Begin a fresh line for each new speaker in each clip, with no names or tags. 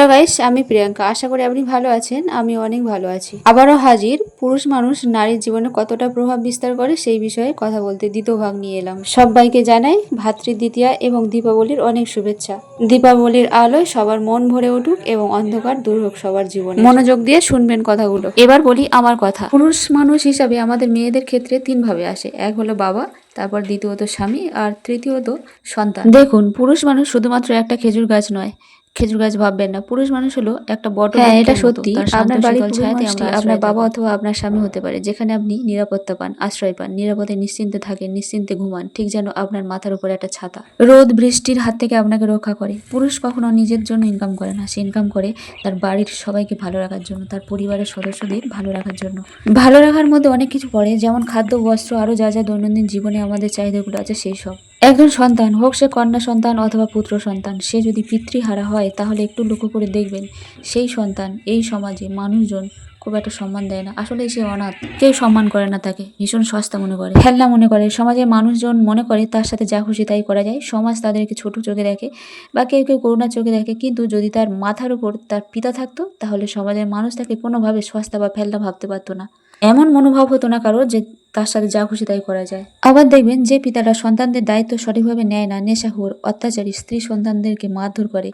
Hello guys, আমি প্রিয়াঙ্কা। আশা করি আপনি ভালো আছেন, আমি অনেক ভালো আছি। আবারও হাজির, পুরুষ মানুষ, নারীর জীবনে কতটা প্রভাব বিস্তার করে সেই বিষয়ে কথা বলতে দ্বিতীয় ভাগ নিয়ে এলাম। সবাইকে জানাই ভাতৃ ভাতৃদ্বিতীয়া এবং দীপাবলির অনেক শুভেচ্ছা। দীপাবলির আলোয় সবার মন ভরে উঠুক এবং অন্ধকার দূর হোক সবার জীবনে। মনোযোগ দিয়ে শুনবেন কথাগুলো। এবার বলি আমার কথা। পুরুষ মানুষ হিসাবে আমাদের মেয়েদের ক্ষেত্রে তিন ভাবে আসে। এক হলো বাবা, তারপর দ্বিতীয়ত স্বামী, আর তৃতীয়ত সন্তান। দেখুন, পুরুষ মানুষ শুধুমাত্র একটা খেজুর গাছ নয় খেজুর গাছ ভাববেন না। পুরুষ মানুষ হলো একটা বট হ্যাঁ এটা সত্যি। আপনার বাড়ির ছায়াতে আমরা আপনার বাবা অথবা আপনার স্বামী হতে পারে। যেখানে আপনি নিরাপত্তা পান আশ্রয় পান নিরাপদে নিশ্চিন্তে থাকেন নিশ্চিন্তে ঘুমান ঠিক যেন আপনার মাথার উপরে একটা ছাতা। রোদ বৃষ্টির হাত থেকে আপনাকে রক্ষা করে। পুরুষ কখনো নিজের জন্য ইনকাম করে না। সে ইনকাম করে তার বাড়ির সবাইকে ভালো রাখার জন্য তার পরিবারের সদস্যদের ভালো রাখার জন্য। ভালো রাখার মধ্যে অনেক কিছু পড়ে যেমন খাদ্য বস্ত্র আরও যা যা দৈনন্দিন জীবনে আমাদের চাহিদাগুলো আছে সেই সব। একজন সন্তান, হোক সে কন্যা সন্তান অথবা পুত্র সন্তান, সে যদি পিতৃহারা হয়, তাহলে একটু লক্ষ্য করে দেখবেন, সেই সন্তান, এই সমাজে মানুষজন খুব একটা সম্মান দেয় না। আসলে সে অনাথ। কেউ সম্মান করে না তাকে। ভীষণ সস্তা মনে করে। খেলনা মনে করে। সমাজে মানুষজন মনে করে তার সাথে যা খুশি তাই করা যায়। সমাজ তাদেরকে ছোট চোখে দেখে বা কেউ কেউ করুণার চোখে দেখে। কিন্তু যদি তার মাথার উপর তার পিতা থাকতো, তাহলে সমাজের মানুষ তাকে কোনোভাবে সস্তা বা ফেলনা ভাবতে পারতো না। এমন মনোভাব হতো না কারোর যে তার সাথে যা খুশি তাই করা যায়। আবার দেখবেন যে পিতারা সন্তানদের দায়িত্ব সঠিকভাবে নেয় না নেশাখোর অত্যাচারী স্ত্রী সন্তানদেরকে মারধর করে।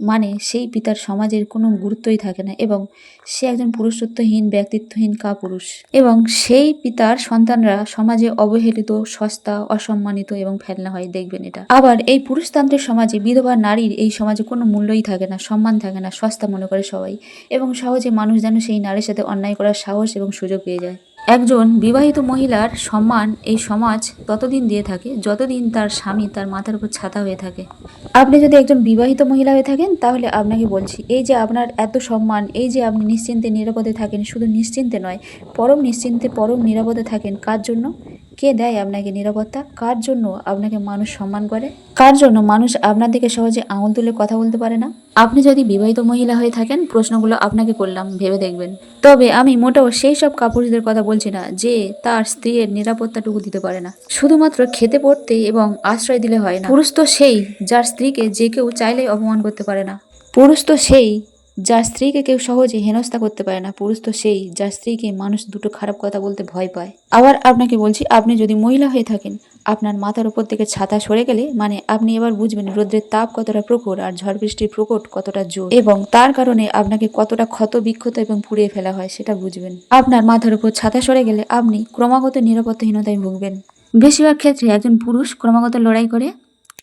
মানে সেই পিতার সমাজের কোনো গুরুত্বই থাকে না এবং সে একজন পুরুষত্বহীন, ব্যক্তিত্বহীন কাপুরুষ। এবং সেই পিতার সন্তানরা সমাজে অবহেলিত, সস্তা, অসম্মানিত এবং ফেলনা হয়, দেখবেন এটা। আবার এই পুরুষতান্ত্রিক সমাজে বিধবা নারীর এই সমাজে কোনো মূল্যই থাকে না, সম্মান থাকে না, সস্তা মনে করে সবাই। এবং সহজে মানুষ যেন সেই নারীর সাথে অন্যায় করার সাহস এবং সুযোগ পেয়ে যায়। একজন বিবাহিত মহিলার সম্মান এই সমাজ ততদিন দিয়ে থাকে, যতদিন তার স্বামী তার মাথার উপর ছাতা হয়ে থাকে। আপনি যদি একজন বিবাহিত মহিলা হয়ে থাকেন, তাহলে আপনাকে বলছি, এই যে আপনার এত সম্মান, এই যে আপনি নিশ্চিন্তে নিরাপদে থাকেন, শুধু নিশ্চিন্তে নয়, পরম নিশ্চিন্তে, পরম নিরাপদে থাকেন, কার জন্য? কে দেয় আপনাকে নিরাপত্তা? কার জন্য আপনাকে মানুষ সম্মান করে? কার জন্য মানুষ আপনার দিকে সহজে আঙুল তুলে কথা বলতে পারে না? আপনি যদি বিবাহিত মহিলা হয়ে থাকেন, প্রশ্নগুলো আপনাকে করলাম, ভেবে দেখবেন। তবে আমি মোটেও সেই সব কাপুরুষদের কথা বলছি না যে তার স্ত্রীর নিরাপত্তাটুকু দিতে পারে না। শুধুমাত্র খেতে পড়তে এবং আশ্রয় দিলে হয় না। পুরুষ তো সেই যার স্ত্রীকে যে কেউ চাইলেই অপমান করতে পারে না। পুরুষ তো সেই যার স্ত্রীকে কেউ সহজে হেনস্থা করতে পারে না, পুরুষ তো সেই যার স্ত্রীকে মানুষ দুটো খারাপ কথা বলতে ভয় পায়। আবার আপনাকে বলছি, আপনি যদি মহিলা হয়ে থাকেন, আপনার মাথার উপর থেকে ছাতা সরে গেলে মানে আপনি এবার বুঝবেন রোদ্রের তাপ কতটা প্রখর আর ঝড় বৃষ্টির প্রকট কতটা জোর। এবং তার কারণে আপনাকে কতটা ক্ষত বিক্ষত এবং পুড়িয়ে ফেলা হয় সেটা বুঝবেন। আপনার মাথার উপর ছাতা সরে গেলে আপনি ক্রমাগত নিরাপত্তাহীনতায় ভুগবেন। বেশিরভাগ ক্ষেত্রে একজন পুরুষ ক্রমাগত লড়াই করে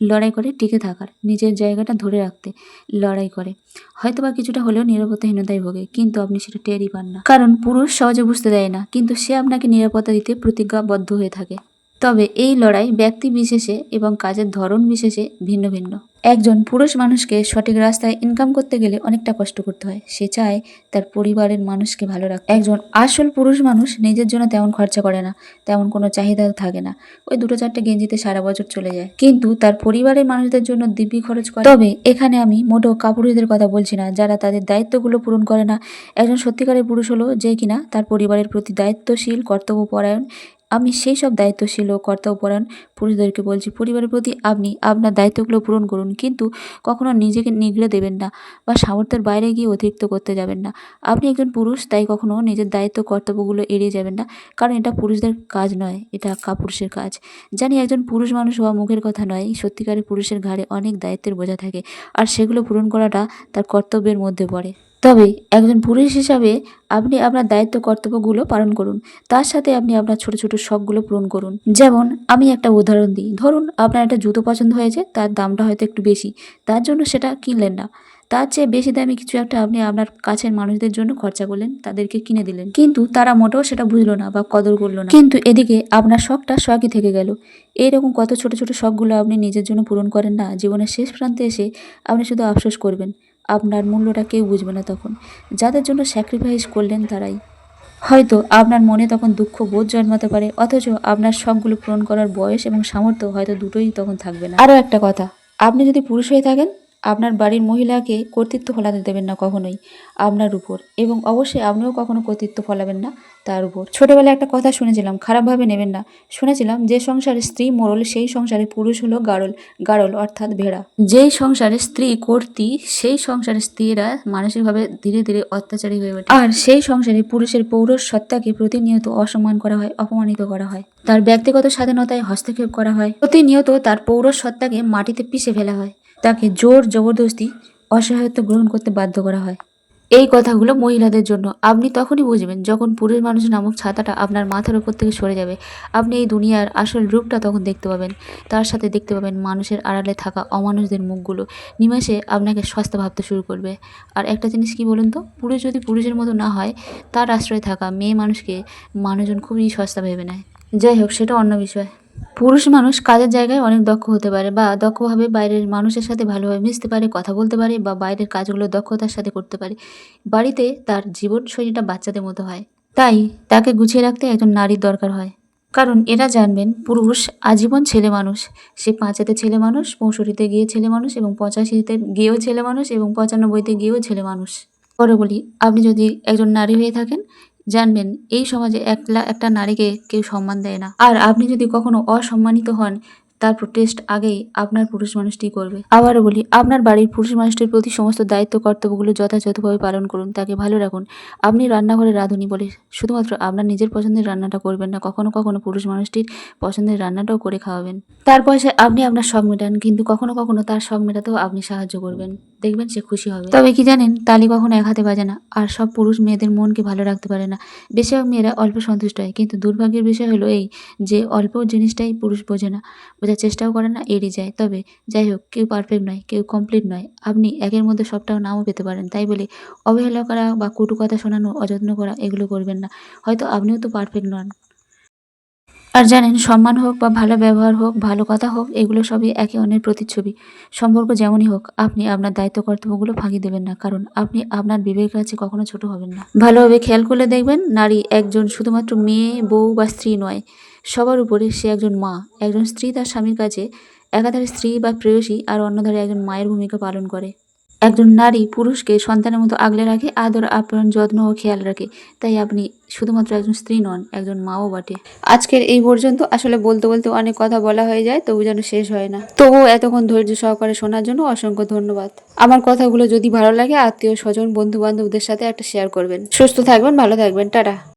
লড়াই করে টিকে থাকার, নিজের জায়গাটা ধরে রাখতে লড়াই করে। হয়তোবা কিছুটা হলেও নিরাপত্তাহীনতায় ভোগে, কিন্তু আপনি সেটা টেরই পান না। কারণ পুরুষ সহজে বুঝতে দেয় না, কিন্তু সে আপনাকে নিরাপত্তা দিতে প্রতিজ্ঞাবদ্ধ হয়ে থাকে। তবে এই লড়াই ব্যক্তি বিশেষে এবং কাজের ধরন বিশেষে ভিন্ন ভিন্ন। একজন পুরুষ মানুষকে সঠিক রাস্তায় ইনকাম করতে গেলে অনেকটা কষ্ট করতে হয়। সে চায় তার পরিবারের মানুষকে ভালো রাখতে। একজন আসল পুরুষ মানুষ নিজের জন্য তেমন খরচা করে না, তেমন কোনো চাহিদা থাকে না। ওই দুটো চারটে গেঞ্জিতে সারা বছর চলে যায়। কিন্তু তার পরিবারের মানুষদের জন্য দিব্যি খরচ করে। তবে এখানে আমি মোটো কাপুরুষদের কথা বলছি না, যারা তাদের দায়িত্বগুলো পূরণ করে না। একজন সত্যিকারের পুরুষ হলো যে কিনা তার পরিবারের প্রতি দায়িত্বশীল, কর্তব্যপরায়ণ আমি সেই সব দায়িত্বশীল ও কর্তব্যপরায়ণ পুরুষদেরকে বলছি, পরিবারের প্রতি আপনি, আপনার দায়িত্বগুলো পূরণ করুন, কিন্তু কখনো নিজেকে নিগড়ে দেবেন না বা সামর্থ্যের বাইরে গিয়ে অতিরিক্ত করতে যাবেন না। আপনি একজন পুরুষ, তাই কখনো নিজের দায়িত্ব, কর্তব্যগুলো এড়িয়ে যাবেন না, কারণ এটা পুরুষদের কাজ নয়, এটা কাপুরুষের কাজ। জানি একজন পুরুষ মানুষ হওয়া মুখের কথা নয়, সত্যিকারের পুরুষের ঘাড়ে অনেক দায়িত্বের বোঝা থাকে, আর সেগুলো পূরণ করাটা তার কর্তব্যের মধ্যে পড়ে। তবে একজন পুরুষ হিসাবে আপনি আপনার দায়িত্ব কর্তব্যগুলো পালন করুন। তার সাথে আপনি আপনার ছোট ছোট শখগুলো পূরণ করুন। যেমন, আমি একটা উদাহরণ দিই। ধরুন, আপনার একটা জুতো পছন্দ হয়েছে, তার দামটা হয়তো একটু বেশি। তার জন্য সেটা কিনলেন না। তার চেয়ে বেশি দামি কিছু একটা আপনি আপনার কাছের মানুষদের জন্য খরচা করলেন, তাদেরকে কিনে দিলেন। কিন্তু তারা মোটেও সেটা বুঝলো না বা কদর করল না। কিন্তু এদিকে আপনার শখটা শখই থেকে গেল। এইরকম কত ছোট ছোট শখগুলো আপনি নিজের জন্য পূরণ করেন না, জীবনের শেষ প্রান্তে এসে আপনি শুধু আফসোস করবেন। আপনার মূল্যটা কেউ বুঝবে না তখন। যাদের জন্য স্যাক্রিফাইস করলেন তারাই। হয়তো আপনার মনে তখন দুঃখ বোধ জন্মাতে পারে, অথচ আপনার সবগুলো পূরণ করার বয়স এবং সামর্থ্য হয়তো দুটোই তখন থাকবে না। আরও একটা কথা, আপনি যদি পুরুষ হয়ে থাকেন, আপনার বাড়ির মহিলাকে কর্তৃত্ব ফলাতে দেবেন না কখনোই আপনার উপর, এবং অবশ্যই আপনিও কখনো কর্তৃত্ব ফলাবেন না। তার উপর। ছোটবেলায় একটা কথা শুনেছিলাম, খারাপভাবে নেবেন না। শুনেছিলাম যে সংসারে স্ত্রী মোড়ল সেই সংসারে পুরুষ হলো গাড়ল গাড়ল অর্থাৎ ভেড়া। যেই সংসারে স্ত্রী কর্তী, সেই সংসারে স্ত্রীরা মানসিকভাবে ধীরে ধীরে অত্যাচারী হয়ে ওঠে। আর সেই সংসারে পুরুষের পৌরষ সত্তাকে প্রতিনিয়ত অসম্মান করা হয়, অপমানিত করা হয়। তার ব্যক্তিগত স্বাধীনতায় হস্তক্ষেপ করা হয়। প্রতিনিয়ত তার পৌরষ সত্তাকে মাটিতে পিষে ফেলা হয়। তাকে জোর জবরদস্তি, অসহায়ত্ব গ্রহণ করতে বাধ্য করা হয়। এই কথাগুলো মহিলাদের জন্য। আপনি তখনই বুঝবেন যখন পুরুষ মানুষ নামক ছাতাটা আপনার মাথার উপর থেকে সরে যাবে, আপনি এই দুনিয়ার আসল রূপটা তখন দেখতে পাবেন। তার সাথে দেখতে পাবেন মানুষের আড়ালে থাকা অমানুষদের মুখগুলো। নিমেষে আপনাকে সস্তা ভাবতে শুরু করবে। আর একটা জিনিস কি বলুন তো? পুরুষ যদি পুরুষের মতো না হয়, তার আশ্রয়ে থাকা মেয়ে মানুষকে মানুষজন খুবই সস্তা ভেবে নেয়। যাই হোক, সেটা অন্য বিষয়। পুরুষ মানুষ কাজের জায়গায় অনেক দক্ষ হতে পারে বা দক্ষভাবে বাইরের মানুষের সাথে ভালোভাবে মিশতে পারে, কথা বলতে পারে বা বাইরের কাজগুলো দক্ষতার সাথে করতে পারে। বাড়িতে তার জীবনশৈলীটা বাচ্চাদের মতো হয়। তাই তাকে গুছিয়ে রাখতে একজন নারীর দরকার হয়। কারণ এরা জানবেন, পুরুষ আজীবন ছেলে মানুষ। সে পাঁচাতে ছেলে মানুষ, পঁয়ষট্টিতে গিয়ে ছেলে মানুষ এবং পঁচাশিতে গিয়েও ছেলে মানুষ এবং পঁচানব্বইতে গিয়েও ছেলে মানুষ। পরে বলি, আপনি যদি একজন নারী হয়ে থাকেন জানবেন, এই সমাজে একলা একটা নারীকে কেউ সম্মান দেয় না। আর আপনি যদি কখনো অসম্মানিত হন তার প্রোটেস্ট আগেই আপনার পুরুষ মানুষটি করবে। আবারও বলি, আপনার বাড়ির পুরুষ মানুষটির প্রতি সমস্ত দায়িত্ব, কর্তব্যগুলো যথাযথভাবে পালন করুন। তাকে ভালো রাখুন। আপনি রান্নাঘরে রাঁধুনি বলে শুধুমাত্র আপনার নিজের পছন্দের রান্নাটা করবেন না, কখনো কখনো পুরুষ মানুষটির পছন্দের রান্নাটাও করে খাওয়াবেন। তার পয়সায় আপনি আপনার শখ মেটান, কিন্তু কখনো কখনো তার শখ মেটাতেও আপনি সাহায্য করবেন। দেখবেন সে খুশি হবে। তবে কি জানেন, তালি কখনো এক হাতে বাজে না, আর সব পুরুষ মেয়েদের মনকে ভালো রাখতে পারে না। বেশিরভাগ মেয়েরা অল্প সন্তুষ্ট হয়, কিন্তু দুর্ভাগ্যের বিষয় হলো এই যে, অল্প জিনিসটাই পুরুষ বোঝে না। বোঝার চেষ্টাও করে না, এড়িয়ে যায়। তবে যাই হোক, কেউ পারফেক্ট নয়, কেউ কমপ্লিট নয়। আপনি একের মধ্যে সবটাও নামও পেতে পারেন। তাই বলে অবহেলা করা বা কটু কথা শোনানো, অযত্ন করা, এগুলো করবেন না। হয়তো আপনিও তো পারফেক্ট নন। আর জানেন, সম্মান হোক বা ভালো ব্যবহার হোক, ভালো কথা হোক, এগুলো সবই একে অন্যের প্রতিচ্ছবি। সম্পর্ক যেমনই হোক, আপনি আপনার দায়িত্ব কর্তব্যগুলো ফাঁকি দেবেন না, কারণ আপনি আপনার বিবেকের কাছে কখনো ছোট হবেন না। ভালোভাবে খেয়াল করলে দেখবেন, নারী একজন শুধুমাত্র মেয়ে, বউ বা স্ত্রী নয়, সবার উপরে সে একজন মা। একজন স্ত্রী তার স্বামীর কাছে একাধারে স্ত্রী বা প্রেয়সী, আর অন্যধারে একজন মায়ের ভূমিকা পালন করে। একজন নারী পুরুষকে সন্তানের মতো আগলে রাখে, আদর, আপ্যায়ন, যত্ন ও খেয়াল রাখে। তাই আপনি শুধুমাত্র একজন স্ত্রী নন, একজন মাও বটে। আজকের এই পর্যন্ত আসলে বলতে বলতে অনেক কথা বলা হয়ে যায়, তবু যেন শেষ হয় না। তবুও এতক্ষণ ধৈর্য সহকারে শোনার জন্য অসংখ্য ধন্যবাদ। আমার কথাগুলো যদি ভালো লাগে, আত্মীয়, স্বজন বন্ধু বান্ধবদের সাথে একটা শেয়ার করবেন। সুস্থ থাকবেন, ভালো থাকবেন, টাটা।